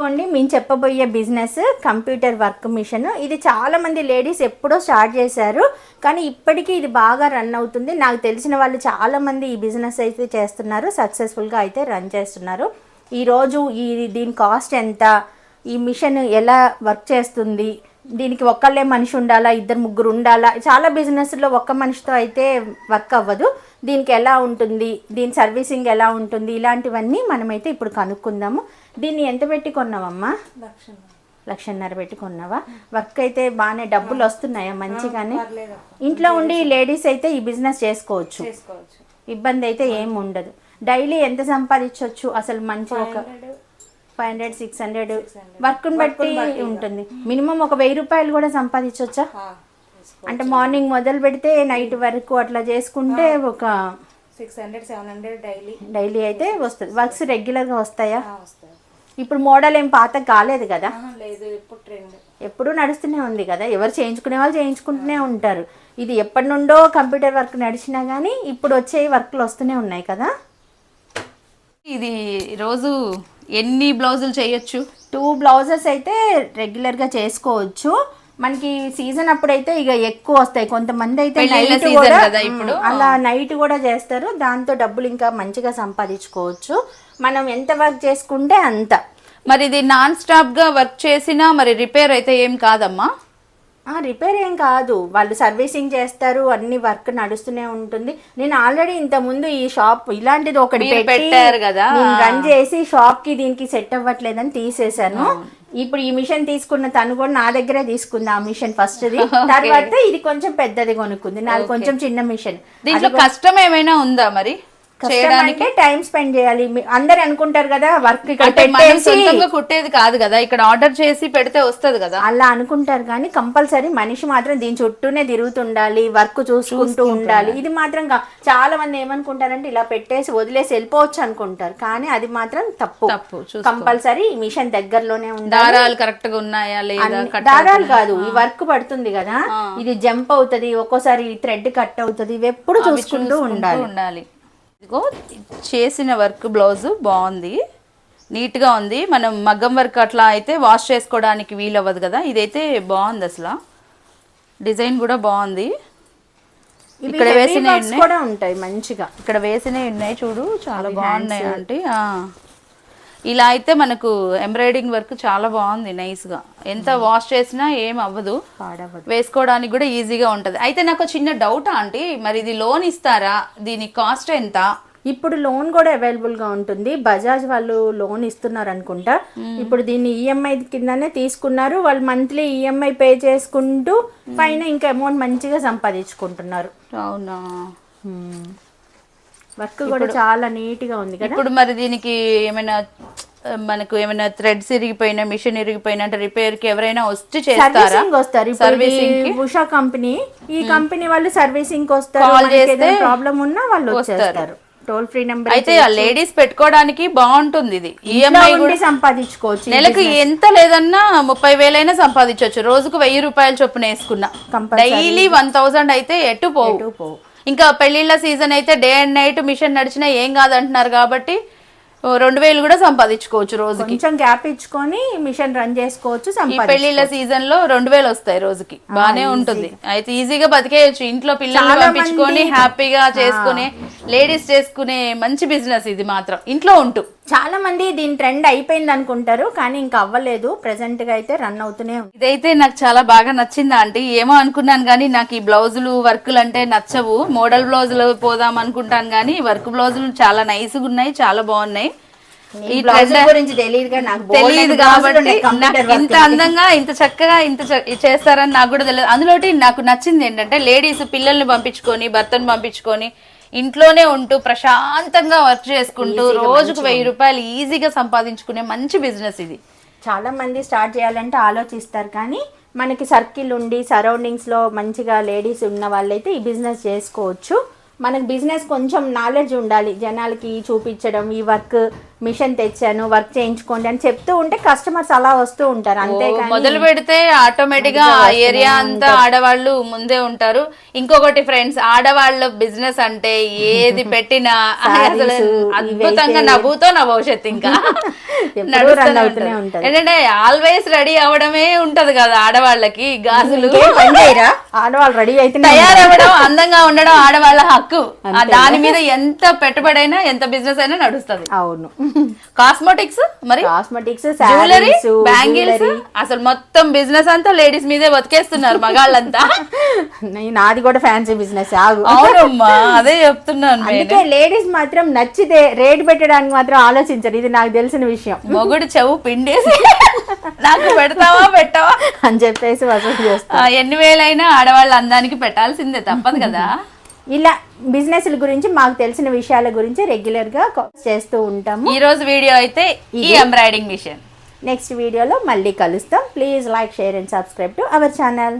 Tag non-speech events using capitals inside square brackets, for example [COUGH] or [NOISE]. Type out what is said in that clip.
ఇదిగోండి మేము చెప్పబోయే బిజినెస్ కంప్యూటర్ వర్క్ మిషన్ ఇది చాలామంది లేడీస్ ఎప్పుడో స్టార్ట్ చేశారు కానీ ఇప్పటికీ ఇది బాగా రన్ అవుతుంది. నాకు తెలిసిన వాళ్ళు చాలామంది ఈ బిజినెస్ అయితే చేస్తున్నారు సక్సెస్ఫుల్గా అయితే రన్ చేస్తున్నారు. ఈరోజు ఈ దీని కాస్ట్ ఎంత? ఈ మిషన్ ఎలా వర్క్ చేస్తుంది? దీనికి ఒక్కళ్ళే మనిషి ఉండాలా ఇద్దరు ముగ్గురు ఉండాలా? చాలా బిజినెస్లో ఒక్క మనిషితో అయితే వర్క్ అవ్వదు. దీనికి ఎలా ఉంటుంది? దీని సర్వీసింగ్ ఎలా ఉంటుంది? ఇలాంటివన్నీ మనమైతే ఇప్పుడు కనుక్కుందాము. దీన్ని ఎంత పెట్టి కొన్నావమ్మా? లక్షన్నర. పెట్టి కొన్నావా? వర్క్ అయితే బాగానే డబ్బులు వస్తున్నాయా మంచిగానే? ఇంట్లో ఉండి లేడీస్ అయితే ఈ బిజినెస్ చేసుకోవచ్చు. చేసుకోవచ్చు. ఇబ్బంది అయితే ఏం ఉండదు. డైలీ ఎంత సంపాదించవచ్చు అసలు మంచి ఒక ఫైవ్ హండ్రెడ్ సిక్స్ హండ్రెడ్ వర్క్ని బట్టి ఉంటుంది. మినిమం ఒక వెయ్యి రూపాయలు కూడా సంపాదించవచ్చా అంటే మార్నింగ్ మొదలు పెడితే నైట్ వరకు అట్లా చేసుకుంటే ఒక six hundred seven hundred daily. Daily అయితే వస్తుంది. వర్క్స్ రెగ్యులర్గా వస్తాయా? వస్తాయి. ఇప్పుడు మోడల్ ఏం పాత కాలేదు కదా? లేదు ఇప్పుడు ట్రెండ్. ఎప్పుడూ నడుస్తూనే ఉంది కదా. ఎవరు చేయించుకునే వాళ్ళు చేయించుకుంటూనే ఉంటారు. ఇది ఎప్పటి నుండో కంప్యూటర్ వర్క్ నడిచినా కానీ ఇప్పుడు వచ్చే వర్క్లు వస్తూనే ఉన్నాయి కదా? ఇది రోజు ఎన్ని బ్లౌజులు చేయొచ్చు? టూ బ్లౌజెస్ అయితే రెగ్యులర్గా చేసుకోవచ్చు. మనకి సీజన్ అప్పుడైతే ఇక ఎక్కువ వస్తాయి. కొంతమంది అయితే నైట్ కూడా అలా నైట్ కూడా చేస్తారు. దాంతో డబ్బులు ఇంకా మంచిగా సంపాదించుకోవచ్చు. మనం ఎంత వర్క్ చేసుకుంటే అంత. మరి ఇది నాన్ స్టాప్గా వర్క్ చేసినా మరి రిపేర్ అయితే ఏం కాదమ్మా? రిపేర్ ఏం కాదు. వాళ్ళు సర్వీసింగ్ చేస్తారు అన్ని వర్క్ నడుస్తూనే ఉంటుంది. నేను ఆల్రెడీ ఇంత ముందు ఈ షాప్ ఇలాంటిది ఒకటి పెట్టారు కదా. రన్ చేసి షాప్కి దీనికి సెట్ అవ్వట్లేదని తీసేశాను. ఇప్పుడు ఈ మిషన్ తీసుకున్న తను కూడా నా దగ్గరే తీసుకుంది ఆ మిషన్ ఫస్ట్ [LAUGHS] తర్వాత ఇది కొంచెం పెద్దది కొనుక్కుంది. నాది కొంచెం చిన్న మిషన్. దీంట్లో కష్టం ఏమైనా ఉందా మరి? చేయడానికి టైం స్పెండ్ చేయాలి. అందరు అనుకుంటారు కదా వర్క్ సొంతంగా కుట్టేది కాదు కదా ఇక్కడ ఆర్డర్ చేసి పెడితే వస్తది కదా. అలా అనుకుంటారు కానీ కంపల్సరీ మనిషి మాత్రం దీని చుట్టూనే తిరుగుతుండాలి వర్క్ చూసుకుంటూ ఉండాలి. ఇది మాత్రం చాలా మంది ఏమనుకుంటారంటే ఇలా పెట్టేసి వదిలేసి వెళ్ళిపోవచ్చు అనుకుంటారు. కానీ అది మాత్రం తప్పు. తప్పు. కంపల్సరీ మిషన్ దగ్గరలోనే ఉండాలి. దారాలు కరెక్ట్గా ఉన్నాయా లేదా దారాలు కాదు ఈ వర్క్ పడుతుంది కదా ఇది జంప్ అవుతది ఒక్కోసారి థ్రెడ్ కట్ అవుతది ఇవి ఎప్పుడు చూసుకుంటూ ఉండాలి. ఉండాలి. ఇదిగో చేసిన వర్క్ బ్లౌజ్ బాగుంది. నీట్గా ఉంది. మనం మగ్గం వర్క్ అట్లా అయితే వాష్ చేసుకోవడానికి వీలు అవ్వదు కదా. ఇదైతే బాగుంది అసలు. డిజైన్ కూడా బాగుంది. ఇక్కడ ఉన్నాయి. కూడా ఉంటాయి మంచిగా. ఇక్కడ వేసినవి ఉన్నాయి చూడు. చాలా బాగున్నాయి అంటే ఇలా అయితే మనకు ఎంబ్రాయిడింగ్ వర్క్ చాలా బాగుంది nice గా. ఎంత వాష్ చేసినా ఏం అవ్వదు. వేసుకోవడానికి కూడా ఈజీగా ఉంటది. అయితే నాకు చిన్న డౌట్ ఆంటీ మరి ఇది లోన్ ఇస్తారా? దీని కాస్ట్ ఎంత? ఇప్పుడు లోన్ కూడా అవైలబుల్గా ఉంటుంది. బజాజ్ వాళ్ళు లోన్ ఇస్తున్నారు అనుకుంటా. ఇప్పుడు దీన్ని ఈఎంఐ కిందనే తీసుకున్నారు. వాళ్ళు మంత్లీ ఈఎంఐ పే చేసుకుంటూ పైన ఇంకా అమౌంట్ మంచిగా సంపాదించుకుంటున్నారు. అవునా? వర్క్ కూడా చాలా నీట్గా ఉంది కదా. ఇప్పుడు మరి దీనికి ఏమైనా మనకు ఏమైనా థ్రెడ్స్ ఇరిగిపోయినా మిషన్ ఇరిగిపోయినా అంటే రిపేర్కి ఎవరైనా వచ్చి చేస్తారా? సర్వీసింగ్ వస్తారు. Servicing Usha company. ఈ కంపెనీ వాళ్ళు సర్వీసింగ్ వస్తారు. ప్రాబ్లం ఉన్నా వాళ్ళు వచ్చేస్తారు. టోల్ ఫ్రీ నెంబర్ అయితే ఆ లేడీస్ పెట్టుకోవడానికి బాగుంటుంది ఇది. ఈఎంఐ ఉండి సంపాదించుకోవచ్చు నెలకు ఎంత లేదన్నా ముప్పై వేలైనా సంపాదించవచ్చు రోజుకు వెయ్యి రూపాయల చొప్పున వేసుకున్నా. డైలీ వన్ థౌసండ్ అయితే ఎటు పోవు. పోవు. ఇంకా పెళ్ళిళ్ళ సీజన్ అయితే డే అండ్ నైట్ మిషన్ నడిచినా ఏం కాదంటున్నారు కాబట్టి రెండు వేలు కూడా సంపాదించుకోవచ్చు రోజుకి. కొంచెం గ్యాప్ ఇచ్చుకొని మిషన్ రన్ చేసుకోవచ్చు పెళ్ళిళ్ళ సీజన్లో రెండు వేలు వస్తాయి రోజుకి. బానే ఉంటుంది. అయితే ఈజీగా బతికేయచ్చు. ఇంట్లో పిల్లల్ని పంపించుకొని హ్యాపీగా చేసుకునే లేడీస్ చేసుకునే మంచి బిజినెస్ ఇది మాత్రం. ఇంట్లో ఉంటూ. చాలా మంది దీని ట్రెండ్ అయిపోయింది అనుకుంటారు కానీ ఇంకా అవ్వలేదు. ప్రెసెంట్గా అయితే రన్ అవుతూనే ఉంది. ఇదైతే నాకు చాలా బాగా నచ్చింది ఆంటీ. ఏమో అనుకున్నాను కానీ నాకు ఈ బ్లౌజులు వర్కులు అంటే నచ్చవు. మోడల్ బ్లౌజులు పోదాం అనుకుంటాను కానీ వర్క్ బ్లౌజులు చాలా నైస్గా ఉన్నాయి చాలా బాగున్నాయి. ఈ గురించి తెలియదు కాబట్టి ఇంత. అందంగా ఇంత చక్కగా ఇంత చేస్తారని నాకు కూడా తెలియదు. అందులోటి నాకు నచ్చింది ఏంటంటే లేడీస్ పిల్లల్ని పంపించుకొని భర్తను పంపించుకొని ఇంట్లోనే ఉంటూ ప్రశాంతంగా వర్క్ చేసుకుంటూ రోజుకు వెయ్యి రూపాయలు ఈజీగా సంపాదించుకునే మంచి బిజినెస్ ఇది. చాలా మంది స్టార్ట్ చేయాలంటే ఆలోచిస్తారు కానీ మనకి సర్కిల్ ఉండి సరౌండింగ్స్లో మంచిగా లేడీస్ ఉన్న వాళ్ళైతే ఈ బిజినెస్ చేసుకోవచ్చు. మనకు బిజినెస్ కొంచెం నాలెడ్జ్ ఉండాలి. జనాలకి చూపించడం ఈ వర్క్ మిషన్ తెచ్చాను వర్క్ చేయించుకోండి అని చెప్తూ ఉంటే కస్టమర్స్ అలా వస్తూ ఉంటారు. అంతేకాని మొదలు పెడితే ఆటోమేటిక్గా ఆ ఏరియా అంతా ఆడవాళ్ళు ముందే ఉంటారు. ఇంకొకటి ఫ్రెండ్స్ ఆడవాళ్ళ బిజినెస్ అంటే ఏది పెట్టినా అసలు అద్భుతంగా నవ్వుతో నవ్వవచ్చు ఇంకా. [LAUGHS] ఏంటంటే ఆల్వేస్ రెడీ అవడమే ఉంటది కదా ఆడవాళ్ళకి గాజులు. ఆడవాళ్ళు రెడీ అయితే తయారవ్వడం అందంగా ఉండడం ఆడవాళ్ళ హక్కు. దాని మీద ఎంత పెట్టుబడైనా ఎంత బిజినెస్ అయినా నడుస్తది. అవును. కాస్మెటిక్స్ మరి? కాస్మెటిక్స్ జ్యువెలరీ బ్యాంగిల్స్ అసలు మొత్తం బిజినెస్ అంతా లేడీస్ మీదే బతికేస్తున్నారు మగాళ్ళంతా. నాది కూడా ఫ్యాన్సీ బిజినెస్ అవునమ్మా అదే చెప్తున్నాను నేను. అందుకే లేడీస్ మాత్రం నచ్చితే రేట్ పెట్టడానికి మాత్రం ఆలోచించరు. ఇది నాకు తెలిసిన విషయం. మొగుడు చెవు పిండేసి నాకు పెడతావా పెట్టవా? అని చెప్పేసి వసూలు చేస్తాం. ఎన్ని వేలైనా ఆడవాళ్ళ అందానికి పెట్టాల్సిందే తప్పదు కదా. ఇలా బిజినెస్ల గురించి మాకు తెలిసిన విషయాల గురించి రెగ్యులర్గా చేస్తూ ఉంటాము. ఈ రోజు వీడియో అయితే ఈ ఎంబ్రాయిడింగ్ మిషన్. నెక్స్ట్ వీడియోలో మళ్ళీ కలుస్తాం. Please like share and subscribe to our channel.